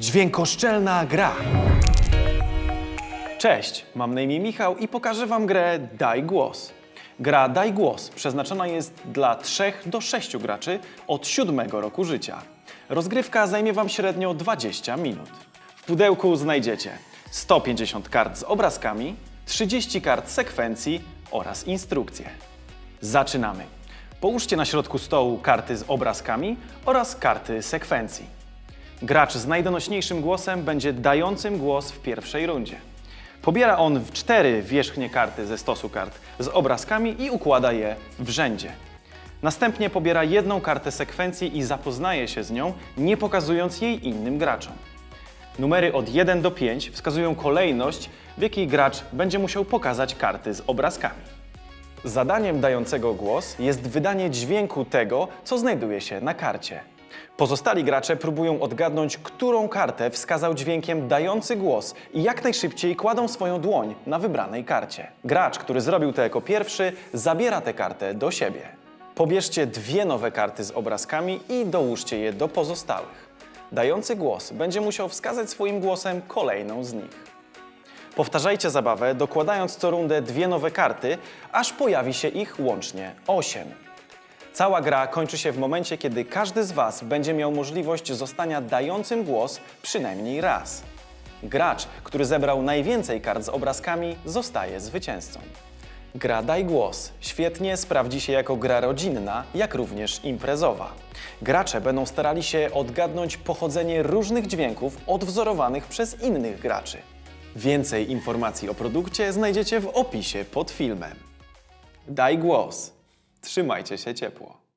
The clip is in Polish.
Dźwiękoszczelna gra. Cześć, mam na imię Michał i pokażę Wam grę Daj Głos. Gra Daj Głos przeznaczona jest dla 3 do 6 graczy od 7 roku życia. Rozgrywka zajmie Wam średnio 20 minut. W pudełku znajdziecie 150 kart z obrazkami, 30 kart sekwencji oraz instrukcje. Zaczynamy. Połóżcie na środku stołu karty z obrazkami oraz karty sekwencji. Gracz z najdonośniejszym głosem będzie dającym głos w pierwszej rundzie. Pobiera on w cztery wierzchnie karty ze stosu kart z obrazkami i układa je w rzędzie. Następnie pobiera jedną kartę sekwencji i zapoznaje się z nią, nie pokazując jej innym graczom. Numery od 1 do 5 wskazują kolejność, w jakiej gracz będzie musiał pokazać karty z obrazkami. Zadaniem dającego głos jest wydanie dźwięku tego, co znajduje się na karcie. Pozostali gracze próbują odgadnąć, którą kartę wskazał dźwiękiem dający głos i jak najszybciej kładą swoją dłoń na wybranej karcie. Gracz, który zrobił to jako pierwszy, zabiera tę kartę do siebie. Pobierzcie dwie nowe karty z obrazkami i dołóżcie je do pozostałych. Dający głos będzie musiał wskazać swoim głosem kolejną z nich. Powtarzajcie zabawę, dokładając co rundę dwie nowe karty, aż pojawi się ich łącznie 8. Cała gra kończy się w momencie, kiedy każdy z Was będzie miał możliwość zostania dającym głos przynajmniej raz. Gracz, który zebrał najwięcej kart z obrazkami, zostaje zwycięzcą. Gra Daj Głos świetnie sprawdzi się jako gra rodzinna, jak również imprezowa. Gracze będą starali się odgadnąć pochodzenie różnych dźwięków odwzorowanych przez innych graczy. Więcej informacji o produkcie znajdziecie w opisie pod filmem. Daj głos. Trzymajcie się ciepło.